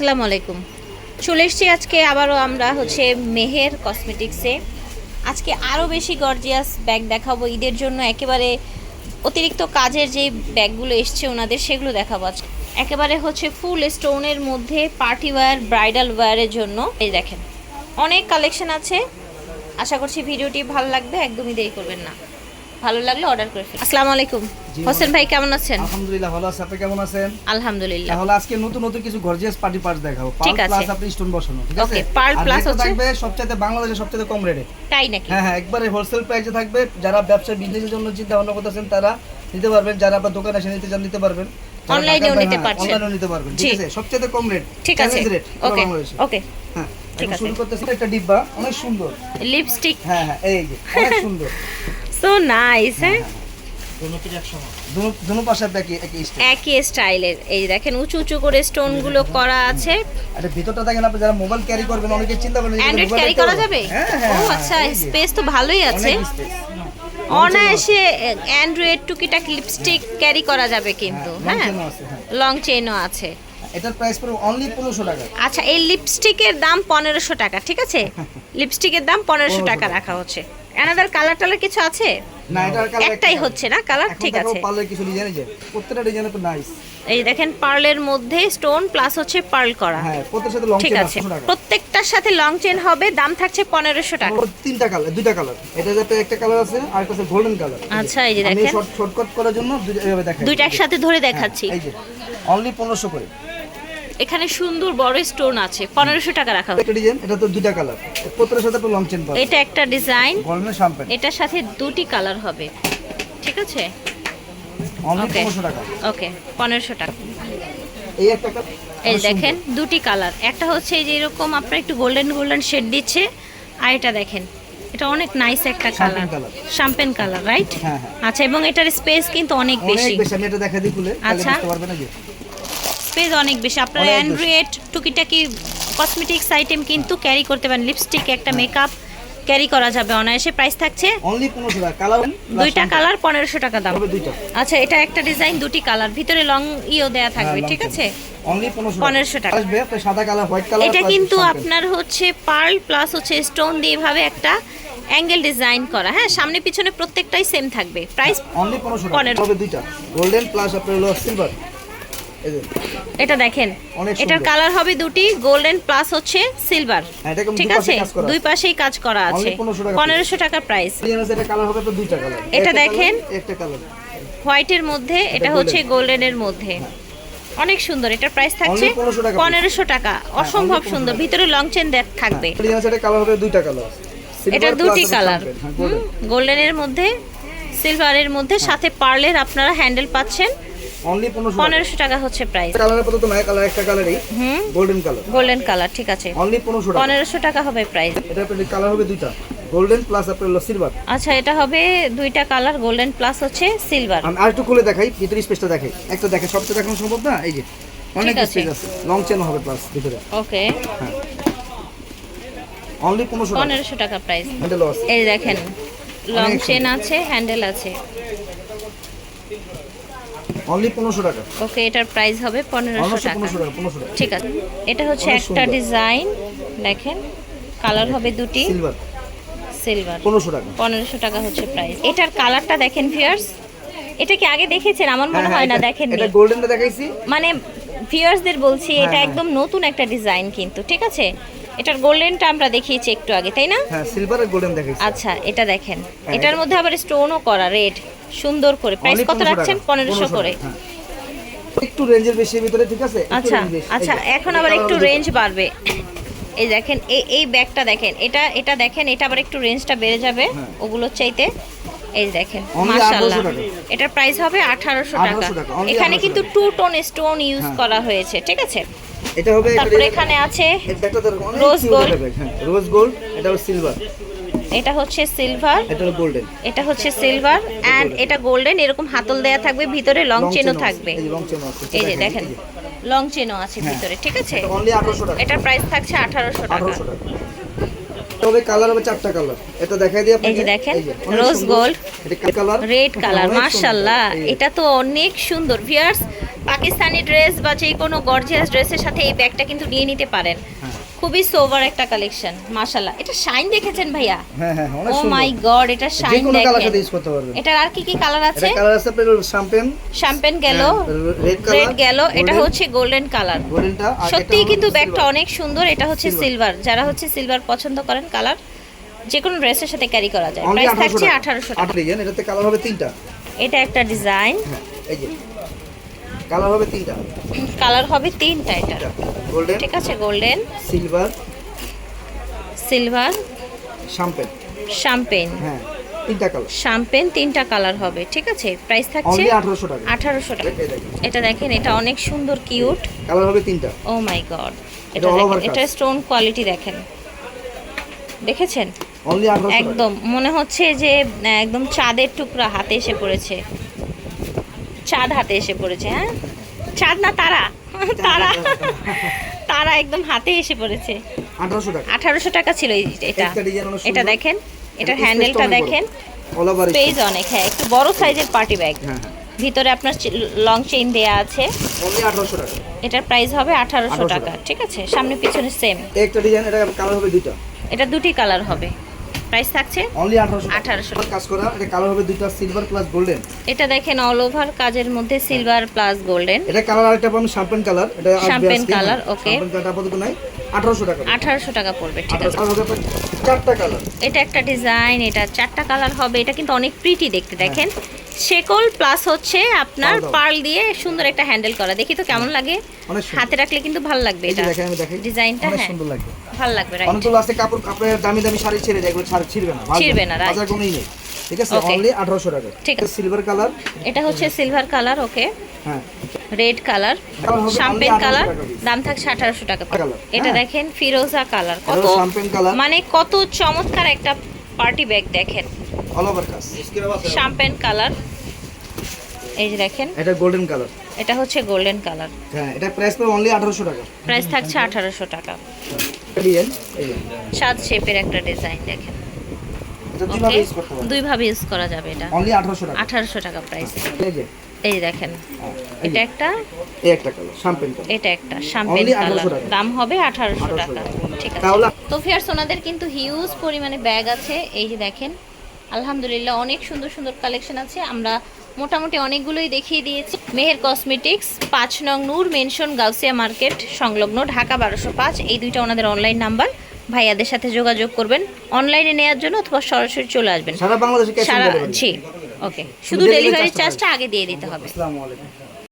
আসসালামু আলাইকুম। চলে এসছি আজকে আবারও আমরা হচ্ছে মেহের কসমেটিক্সে। আজকে আরও বেশি গর্জিয়াস ব্যাগ দেখাবো। ঈদের জন্য একেবারে অতিরিক্ত কাজের যে ব্যাগগুলো এসছে ওনাদের, সেগুলো দেখাবো আজকে। একেবারে হচ্ছে ফুল স্টোনের মধ্যে পার্টি ওয়্যার ব্রাইডাল ওয়্যারের জন্য। এই দেখেন, অনেক কালেকশন আছে। আশা করছি ভিডিওটি ভালো লাগবে, একদমই দেরি করবেন না। ভালো লাগলে অর্ডার করে ফেলুন আসসালামু আলাইকুম। হোসেন ভাই কেমন আছেন? আলহামদুলিল্লাহ ভালো আছে। আপনি কেমন আছেন? আলহামদুলিল্লাহ। তাহলে আজকে নতুন নতুন কিছু গর্জিয়াস পার্টি পার্টস দেখাবো। পার্ল প্লাস আপনি স্টোন বসানো ঠিক আছে? আর plus rate হচ্ছে- থাকবে সবচেয়ে বাংলাদেশে সবচেয়ে কম রেটে তাই নাকি? হ্যাঁ হ্যাঁ একবারে হোলসেল প্রাইসে থাকবে। যারা ব্যবসা বিজনেসের জন্য চিন্তা ভাবনা করতেছেন তারা নিতে পারবেন। যারা আপনার দোকানে এসে নিতে চান নিতে পারবেন। Online-এও নিতে পারছেন। অনলাইনেও নিতে পারবেন ঠিক আছে? সবচেয়ে কম রেট ঠিক আছে। রেট ওকে ওকে হ্যাঁ ঠিক আছে। শুরু করতেছি একটা ডিব্বা অনেক সুন্দর। লিপস্টিক হ্যাঁ হ্যাঁ এই যে অনেক সুন্দর। সো নাইস হ্যাঁ দুনো দুনো পাশে একই একই একই স্টাইলের এই দেখেন উঁচু উঁচু করে স্টোনগুলো করা আছে। আরে ভিতরটা দেখেন আপনি যারা মোবাইল ক্যারি করবেন অনেকে চিন্তা করেন অ্যান্ড্রয়েড ক্যারি করা যাবে? হ্যাঁ হ্যাঁ ও আচ্ছা স্পেস তো ভালোই আছে। অনায়াসে অ্যান্ড্রয়েড লিপস্টিক ক্যারি করা যাবে কিন্তু হ্যাঁ, হ্যাঁ? হ্যাঁ। লং চেইনও আছে। এটার প্রাইস পড়বে অনলি পনেরোশো টাকা। আচ্ছা এই লিপস্টিকের দাম পনেরোশো টাকা ঠিক আছে? লিপস্টিকের দাম পনেরোশো 1500 টাকা। রাখা হচ্ছে। অ্যানাদার কালার টালার কিছু আছে? না এটার কালার একটাই হচ্ছে না কালার ঠিক আছে। পার্লার কিছু ডিজাইন আছে প্রত্যেকটা ডিজাইন তো নাইস এই দেখেন পার্লের মধ্যে স্টোন প্লাস হচ্ছে পার্ল করা। হ্যাঁ প্রত্যেকটার সাথে লং ঠিক আছে। প্রত্যেকটার সাথে লং চেন হবে দাম থাকছে পনেরোশো টাকা। ওর তিনটা কালার দুইটা কালার এটা যাতে একটা কালার আছে আর একটা আছে গোল্ডেন কালার আচ্ছা, এই যে আমি দেখেন। শর্ট শর্টকাট করার জন্য দুইটা একসাথে ধরে দেখাচ্ছি। এই যে অনলি পনেরোশো করে। এখানে সুন্দর বড় স্টোন আছে পনেরোশো টাকা রাখা একটা ডিজাইন এটা তো দুইটা কালার প্রত্যেকটার সাথে একটা লং চেন পাবে এটা একটা ডিজাইন গোল্ডেন শ্যাম্পেন এটার সাথে দুটি কালার হবে। ঠিক আছে? টাকা। ওকে পনেরোশো টাকা। এই একটা এই দেখেন দুটি কালার একটা হচ্ছে এই যে এরকম আপনার একটু গোল্ডেন গোল্ডেন শেড দিচ্ছে আর এটা দেখেন এটা অনেক নাইস একটা কালার শ্যাম্পেন কালার রাইট। আচ্ছা এবং এটার স্পেস কিন্তু অনেক অনেক বেশি। বেশি আমি এটা দেখা দিই খুলে আচ্ছা। বুঝতে পারবেন না যে। স্পেস অনেক বেশি। আপনারা অ্যান্ড্রয়েড টুকিটাকি কসমেটিক্স আইটেম কিন্তু ক্যারি করতে পারেন। লিপস্টিক একটা মেকআপ ক্যারি করা যাবে অনায়াসে। প্রাইস থাকছে দুইটা কালার পনেরোশো টাকা দাম। আচ্ছা এটা একটা ডিজাইন দুটি কালার ভিতরে লং ইও দেয়া থাকবে ঠিক আছে? অনলি পনেরোশো 1500 টাকা। এটা কিন্তু আপনার হচ্ছে পার্ল প্লাস হচ্ছে স্টোন দিয়ে ভাবে একটা অ্যাঙ্গেল ডিজাইন করা। হ্যাঁ সামনে পিছনে প্রত্যেকটাই সেম থাকবে। প্রাইস অনলি পনেরোশো টাকা। পনেরো। দুইটা। গোল্ডেন প্লাস আপনার হলো সিলভার এটা দেখেন এটার কালার হবে দুটি গোল্ডেন প্লাস হচ্ছে সিলভার হ্যাঁ, ঠিক আছে? দুই পাশেই কাজ করা আছে। 1500 টাকা পনেরোশো টাকা প্রাইস এটা দেখেন। একটা কালার হোয়াইটের মধ্যে এটা হচ্ছে গোল্ডেনের মধ্যে। অনেক সুন্দর এটার প্রাইস থাকছে 1500 টাকা। পনেরোশো টাকা। অসম্ভব সুন্দর। ভিতরে লং চেন থাকবে। এটা দুটি কালার গোল্ডেনের মধ্যে সিলভারের মধ্যে সাথে পার্লের আপনারা হ্যান্ডেল পাচ্ছেন। অনলি পনেরোশো টাকা। হচ্ছে প্রাইস কালার আপাতত নাই কালার একটা কালারই হুম। গোল্ডেন কালার গোল্ডেন কালার ঠিক আছে। অনলি পনেরোশো টাকা। পনেরোশো টাকা হবে প্রাইস এটা আপনার কালার হবে দুইটা। গোল্ডেন প্লাস আপনার হলো সিলভার আচ্ছা এটা হবে দুইটা কালার গোল্ডেন প্লাস হচ্ছে সিলভার আমি আর একটু খুলে দেখাই ভিতরে স্পেসটা দেখাই। একটা দেখে সবটা দেখানো সম্ভব না? এই যে অনেক স্পেস আছে। লং চেন হবে প্লাস ভিতরে। ওকে অনলি পনেরোশো টাকা। পনেরোশো টাকা প্রাইস লস এই দেখেন লং চেন আছে হ্যান্ডেল আছে। অনলি পনেরোশো টাকা। ওকে এটার প্রাইস হবে পনেরোশো অনলি টাকা। পনেরোশো টাকা পনেরোশো টাকা। ঠিক আছে। এটা হচ্ছে একটা ডিজাইন দেখেন। কালার হবে দুটি। সিলভার সিলভার পনেরোশো টাকা। পনেরোশো টাকা হচ্ছে প্রাইস এটার কালারটা দেখেন ভিউয়ার্স এটা কি আগে দেখেছেন? আমার মনে হয় না দেখেন হ্যাঁ, এটা গোল্ডেনটা দেখাইছি। মানে ভিউয়ার্সদের বলছি এটা হ্যাঁ। একদম নতুন একটা ডিজাইন কিন্তু ঠিক আছে? এটার গোল্ডেনটা আমরা দেখিয়েছি একটু আগে তাই না? হ্যাঁ সিলভার আর গোল্ডেন দেখাইছি। আচ্ছা এটা দেখেন। হ্যাঁ, এটার মধ্যে আবার স্টোনও করা রেড সুন্দর করে। প্রাইস কত রাখছেন? পনেরোশো 1500 করে। হ্যাঁ। একটু রেঞ্জের বেশি ভিতরে ঠিক আছে? আচ্ছা আচ্ছা এখন আবার একটু রেঞ্জ বাড়বে। এই দেখেন এই এই ব্যাগটা দেখেন এটা এটা দেখেন এটা আবার একটু রেঞ্জটা বেড়ে যাবে হ্যাঁ। ওগুলোর চাইতে। এই দেখেন মাশাআল্লাহ। 1800 টাকা। এটার প্রাইস হবে আঠারোশো টাকা। 1800 টাকা, এখানে কিন্তু। Two tone stone use. করা হয়েছে ঠিক আছে? এটা হবে তারপরে এখানে আছে ব্যাগ, হ্যাঁ। রোজ গোল্ড এটা হলো সিলভার এটা হচ্ছে সিলভার এটা এটা হচ্ছে সিলভার অ্যান্ড এটা গোল্ডেন এরকম হাতল দেয়া থাকবে ভিতরে লং চেনও থাকবে। এই যে দেখেন লং চেনও আছে ভিতরে ঠিক আছে? অনলি 1800 টাকা। এটার প্রাইস থাকছে আঠারোশো টাকা। তবে কালার হবে চারটা কালার এটা দেখাই দিই আপনাকে। এই যে দেখেন, gold, এটা কালার রেড কালার যে। এটা তো অনেক সুন্দর। ভিয়ার্স পাকিস্তানি ড্রেস বা যে কোনো গর্জিয়াস ড্রেসের সাথে এই ব্যাগটা কিন্তু নিয়ে নিতে পারেন। হ্যাঁ। খুবই সোভার একটা কালেকশন মাশাল্লাহ এটা শাইন দেখেছেন ভাইয়া? হ্যাঁ হ্যাঁ অনেক ও মাই গড এটা শাইন কোনো কালার সাথে ইউজ করতে পারবেন। এটার আর কি কি কালার আছে? এটা কালার আছে আপনার শ্যাম্পেন শ্যাম্পেন গেল রেড কালার রেড গেল এটা হচ্ছে গোল্ডেন কালার গোল্ডেনটা আর সত্যিই কিন্তু ব্যাগটা অনেক সুন্দর এটা হচ্ছে সিলভার যারা হচ্ছে সিলভার পছন্দ করেন কালার যে কোনো ড্রেসের সাথে ক্যারি করা যায়। প্রাইস 1800 থাকছে টাকা। আঠারোশো আট টাকা। ডিজাইন এটাতে কালার হবে তিনটা। এটা একটা ডিজাইন হ্যাঁ এই যে। কালার হবে তিনটা। কালার হবে তিনটা এটা। গোল্ডেন ঠিক আছে golden silver silver champagne champagne হ্যাঁ তিনটা কালার শ্যাম্পেন তিনটা কালার হবে ঠিক আছে? প্রাইস থাকছে অনলি আঠারোশো টাকা। আঠারোশো টাকা। এটা দেখেন এটা অনেক সুন্দর কিউট কালার হবে তিনটা। ও মাই গড এটা এটা। স্টোন কোয়ালিটি দেখেন। দেখেছেন? একদম মনে হচ্ছে যে একদম চাঁদের টুকরা হাতে এসে পড়েছে। চাঁদ হাতে এসে পড়েছে হ্যাঁ? চাঁদ না তারা? তারা তারা একদম হাতে এসে পড়েছে। আঠারোশো টাকা। ছিল এটা। এটা দেখেন এটার এটা হ্যান্ডেলটা দেখেন। স্পেস অনেক হ্যাঁ একটু বড় সাইজের পার্টি ব্যাগ। হ্যাঁ হ্যাঁ। ভিতরে আপনার লং চেইন দেয়া আছে। এটার প্রাইস হবে আঠারোশো 1800 টাকা ঠিক আছে? সামনে পিছনে সেম একটা ডিজাইন এটা কালার হবে দুইটা। এটা দুটি কালার হবে। প্রাইস থাকছে অনলি আঠারোশো 1800 কাজ করা এটা কালার হবে দুটো সিলভার প্লাস গোল্ডেন এটা দেখেন অল ওভার কাজের মধ্যে সিলভার প্লাস গোল্ডেন এটা কালার আরেকটা পাবেন শ্যাম্পেন কালার এটা champagne colour okay champagne. Champagne আপাতত নাই। আঠারোশো টাকা আঠারোশো টাকা পড়বে ঠিক আছে। চারটা কালার। এটা একটা ডিজাইন এটা চারটা কালার হবে এটা কিন্তু অনেক প্রিটি দেখতে দেখেন। শেকল প্লাস হচ্ছে আপনার পার্ল দিয়ে সুন্দর একটা হ্যান্ডেল করা। দেখি তো কেমন লাগে। হাতে রাখলে কিন্তু ভালো লাগবে এটা। ডিজাইনটা হ্যাঁ। সুন্দর লাগবে। ভালো লাগবে রাইট অনেকগুলো আছে কাপড় কাপড়ের দামি দামি শাড়ি ছেড়ে যায় এগুলো ছাড় ছিড়বে না ভাঙবে ছিঁড়বে না, right. বাজার কোনোই নেই। ঠিক আছে? Okay. অনলি আঠারোশো টাকা। ঠিক আছে। সিলভার কালার এটা হচ্ছে সিলভার কালার ওকে হ্যাঁ। রেড কালার শ্যাম্পেন কালার দাম থাকছে আঠারোশো টাকা এটা। দেখেন ফিরোজা কালার কত মানে কত চমৎকার একটা পার্টি ব্যাগ দেখেন। শ্যাম্পেন কালার এই যে দেখেন। এটা গোল্ডেন কালার। এটা হচ্ছে গোল্ডেন কালার। হ্যাঁ এটা প্রাইস পড়বে অনলি আঠারোশো টাকা। প্রাইস থাকছে আঠারোশো টাকা। এই। যে। সাত শেপের একটা ডিজাইন দেখেন। দুইভাবে ইউজ দুই ভাবে ইউজ করা যাবে এটা। অনলি আঠারোশো টাকা। প্রাইস এই দেখেন। এটা একটা? এটা একটা শ্যাম্পেন কালার দাম হবে আঠারোশো 1800 টাকা। টাকা। ঠিক আছে। তো ফিয়ার্স ওনাদের কিন্তু হিউজ পরিমাণে ব্যাগ আছে। এই যে দেখেন। আলহামদুলিল্লাহ অনেক সুন্দর সুন্দর কালেকশন আছে। আমরা মোটামুটি অনেকগুলোই দেখিয়ে দিয়েছি। মেহের কসমেটিক্স পাঁচ নং নূর মেনশন গাউসিয়া মার্কেট সংলগ্ন ঢাকা বারোশো পাঁচ। এই দুইটা ওনাদের অনলাইন নাম্বার ভাইয়াদের সাথে যোগাযোগ করবেন। অনলাইনে নেওয়ার জন্য অথবা সরাসরি চলে আসবেন। সারা বাংলাদেশে সারা ডেলিভারি জি ওকে। শুধু ডেলিভারি চার্জটা আগে দিয়ে দিতে হবে। আসসালামু আলাইকুম।